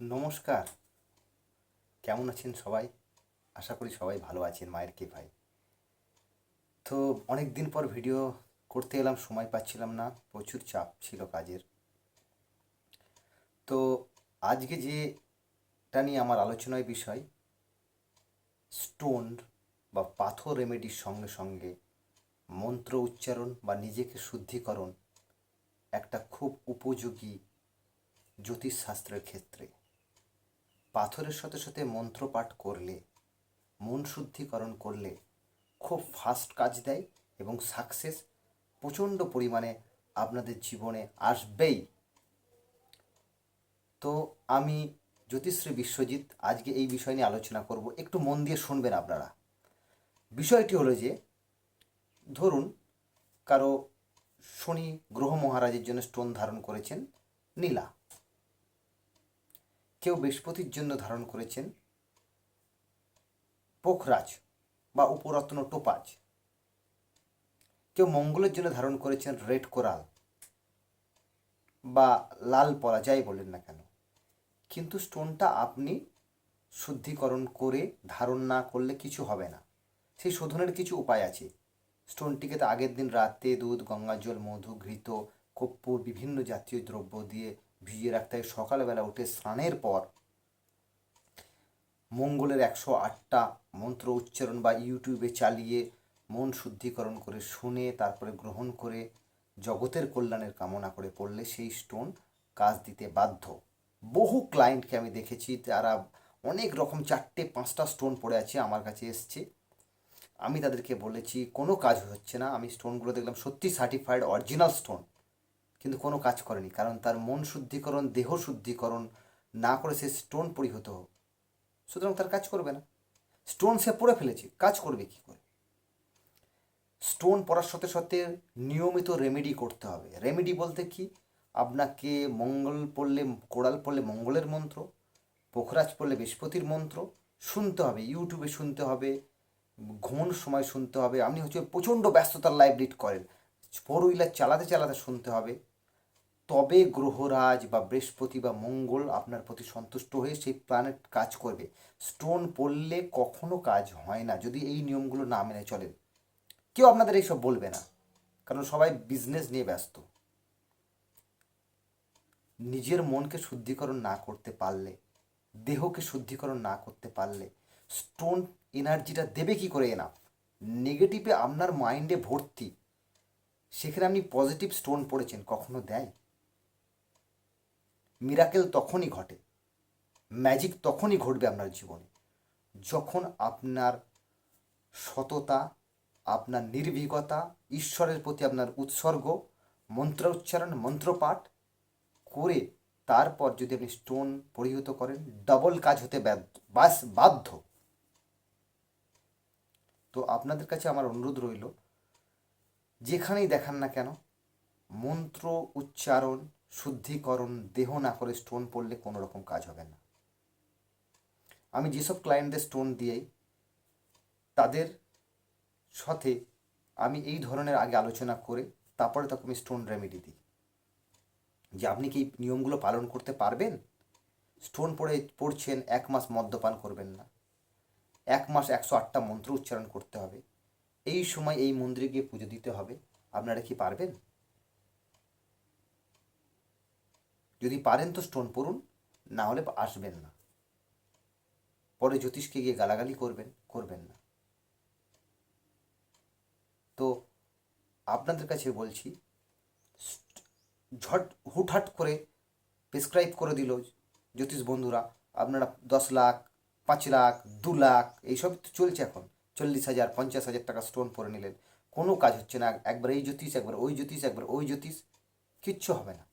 নমস্কার। কেমন আছেন সবাই? আশা করি সবাই ভালো আছেন, মায়ের কে ভাই তো অনেক দিন পর ভিডিও করতে এলাম, সময় পাচ্ছিলাম না, প্রচুর চাপ ছিল কাজের। তো আজকে যেটা নিয়ে আমার আলোচনার বিষয় স্টোন বা পাথর রেমেডির সঙ্গে সঙ্গে মন্ত্র উচ্চারণ বা নিজেকে শুদ্ধিকরণ একটা খুব উপযোগী জ্যোতিষশাস্ত্রের ক্ষেত্রে। পাথরের সাথে সাথে মন্ত্র পাঠ করলে, মন শুদ্ধিকরণ করলে খুব ফাস্ট কাজ দেয় এবং সাকসেস প্রচণ্ড পরিমাণে আপনাদের জীবনে আসবেই। তো আমি জ্যোতিশ্রী বিশ্বজিৎ, আজকে এই বিষয় নিয়ে আলোচনা করব। একটু মন দিয়ে শুনবেন আপনারা। বিষয়টি হলো যে, ধরুন কারও শনি গ্রহ মহারাজের জন্য স্টোন ধারণ করেছেন, নীলা। কেউ বৃহস্পতির জন্য ধারণ করেছেন পোখরাজ বা উপরত্ন টোপাজ। কেউ মঙ্গলের জন্য ধারণ করেছেন রেড কোরাল বা লাল পলা, যাই বলেন না কেন। কিন্তু স্টোনটা আপনি শুদ্ধিকরণ করে ধারণ না করলে কিছু হবে না। সেই শোধনের কিছু উপায় আছে। স্টোনটিকে তো আগের দিন রাতে দুধ গঙ্গাজল মধু, ঘৃত, কর্পূর, বিভিন্ন জাতীয় দ্রব্য দিয়ে ভিজিয়ে রাখতে হয়। সকালবেলা উঠে স্নানের পর মঙ্গলের একশো আটটা মন্ত্র উচ্চারণ বা ইউটিউবে চালিয়ে মন শুদ্ধিকরণ করে শুনে, তারপরে গ্রহণ করে জগতের কল্যাণের কামনা করে পড়লে সেই স্টোন কাজ দিতে বাধ্য। বহু ক্লায়েন্টকে আমি দেখেছি, তারা অনেক রকম চারটে, পাঁচটা স্টোন পড়ে আছে, আমার কাছে এসছে। আমি তাদেরকে বলেছি, কোনো কাজ হচ্ছে না। আমি স্টোনগুলো দেখলাম সত্যি সার্টিফাইড অরিজিনাল স্টোন কিন্তু কোনো কাজ করেনি। কারণ তার মন শুদ্ধিকরণ, দেহ শুদ্ধিকরণ না করে সে স্টোন পরিহত। হোক সুতরাং তার কাজ করবে না। স্টোন সে পড়ে ফেলেছে। কাজ করবে কি করে? স্টোন পড়ার সাথে সাথে নিয়মিত রেমেডি করতে হবে। রেমেডি বলতে কি? আপনাকে মঙ্গল পড়লে কোড়াল পড়লে মঙ্গলের মন্ত্র, পোখরাজ পড়লে বৃহস্পতির মন্ত্র, শুনতে হবে, ইউটিউবে শুনতে হবে, ঘুমোনোর সময় শুনতে হবে। আপনি হচ্ছে প্রচণ্ড ব্যস্ততার লাইভ লিড করেন। ফোর হুইলার চালাতে চালাতে শুনতে হবে। তবে গ্রহরাজ বা বৃহস্পতি বা মঙ্গল আপনার প্রতি সন্তুষ্ট হয়ে সেই প্ল্যানেট কাজ করবে। স্টোন পড়লে কখনো কাজ হয় না, যদি এই নিয়মগুলো না মেনে চলেন। কেউ আপনাদের এইসব বলবে না, কারণ সবাই বিজনেস নিয়ে ব্যস্ত। নিজের মনকে শুদ্ধিকরণ না করতে পারলে, দেহকে শুদ্ধিকরণ না করতে পারলে স্টোন এনার্জিটা দেবে কি করে এনা নেগেটিভে আপনার মাইন্ডে ভর্তি। সেখানে আপনি পজিটিভ স্টোন পড়েছেন, কখনো দেয়? মিরাকেল তখনই ঘটে। ম্যাজিক তখনই ঘটবে আপনার জীবনে। যখন আপনার সততা, আপনার নির্ভীকতা, ঈশ্বরের প্রতি আপনার উৎসর্গ মন্ত্র উচ্চারণ মন্ত্রপাঠ করে তারপর যদি আপনি স্টোন পরিহিত করেন, ডবল কাজ হতে বাধ্য। তো আপনাদের কাছে আমার অনুরোধ রইল, যেখানেই দেখান না কেন মন্ত্র উচ্চারণ শুদ্ধিকরণ, দেহ না করে স্টোন পড়লে কোনো রকম কাজ হবে না। আমি যেসব ক্লায়েন্টদের স্টোন দিয়েই তাদের সাথে আমি এই ধরনের আগে আলোচনা করে তারপরে তাকে আমি স্টোন রেমেডি দিই। যে আপনি কি নিয়মগুলো পালন করতে পারবেন? স্টোন পড়ে, পড়ছেন, এক মাস মদ্যপান করবেন না। এক মাস একশো আটটা মন্ত্র উচ্চারণ করতে হবে। এই সময় এই মন্দিরে গিয়ে পুজো দিতে হবে। আপনারা কি পারবেন? যদি পারেন তো স্টোন পড়ুন, না হলে আসবেন না। পরে জ্যোতিষকে গিয়ে গালাগালি করবেন করবেন না। তো আপনাদের কাছে বলছি, ঝট, হুটহাট করে প্রেসক্রাইব করে দিল জ্যোতিষ বন্ধুরা। আপনারা দশ লাখ, পাঁচ লাখ, দু লাখ, এইসব তো চলছে এখন। চল্লিশ হাজার, পঞ্চাশ হাজার টাকা স্টোন পরে নিলেন। কোনো কাজ হচ্ছে না। একবার এই জ্যোতিষ, একবার ওই জ্যোতিষ, একবার ওই জ্যোতিষ, কিচ্ছু হবে না।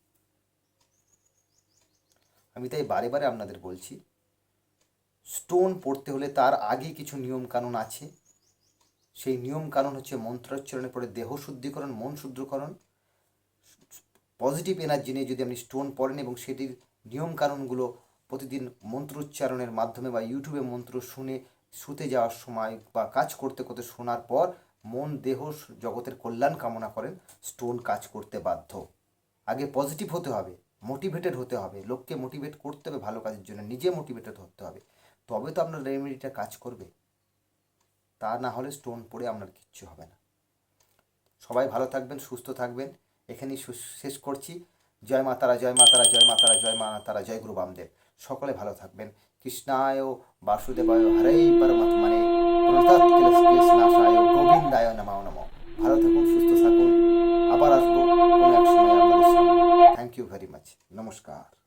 আমি তাই বারে বারে আপনাদের বলছি স্টোন পড়তে হলে তার আগে কিছু নিয়ম কানুন আছে। সেই নিয়ম কানুন হচ্ছে মন্ত্রোচ্চারণের পরে দেহ শুদ্ধিকরণ, মন শুদ্ধকরণ। পজিটিভ এনার্জি নিয়ে যদি আপনি স্টোন পড়েন এবং সেটির নিয়ম কানুনগুলো প্রতিদিন মন্ত্রোচ্চারণের মাধ্যমে বা ইউটিউবে মন্ত্র শুনে শুতে যাওয়ার সময় বা কাজ করতে করতে শোনার পর মন, দেহ, জগতের কল্যাণ কামনা করেন স্টোন কাজ করতে বাধ্য। আগে পজিটিভ হতে হবে। মোটিভেটেড হতে হবে, লোককে মোটিভেট করতে হবে ভালো কাজের জন্য, নিজে মোটিভেটেড হতে হবে। তবে তো আপনার রেমেডিটা কাজ করবে। তা না হলে স্টোন পড়ে আপনার কিচ্ছু হবে না। সবাই ভালো থাকবেন, সুস্থ থাকবেন। এখানেই শেষ করছি। জয় মাতারা জয় মাতারা জয় মাতারা জয় মা তারা, জয় গুরু বামদেব। সকলে ভালো থাকবেন। কৃষ্ণায় বাসুদেবায় হরেই পরমাত্মানে। কৃষ্ণাশায় গোবিন্দায় নমঃ। ভেরি মাচ নমস্কার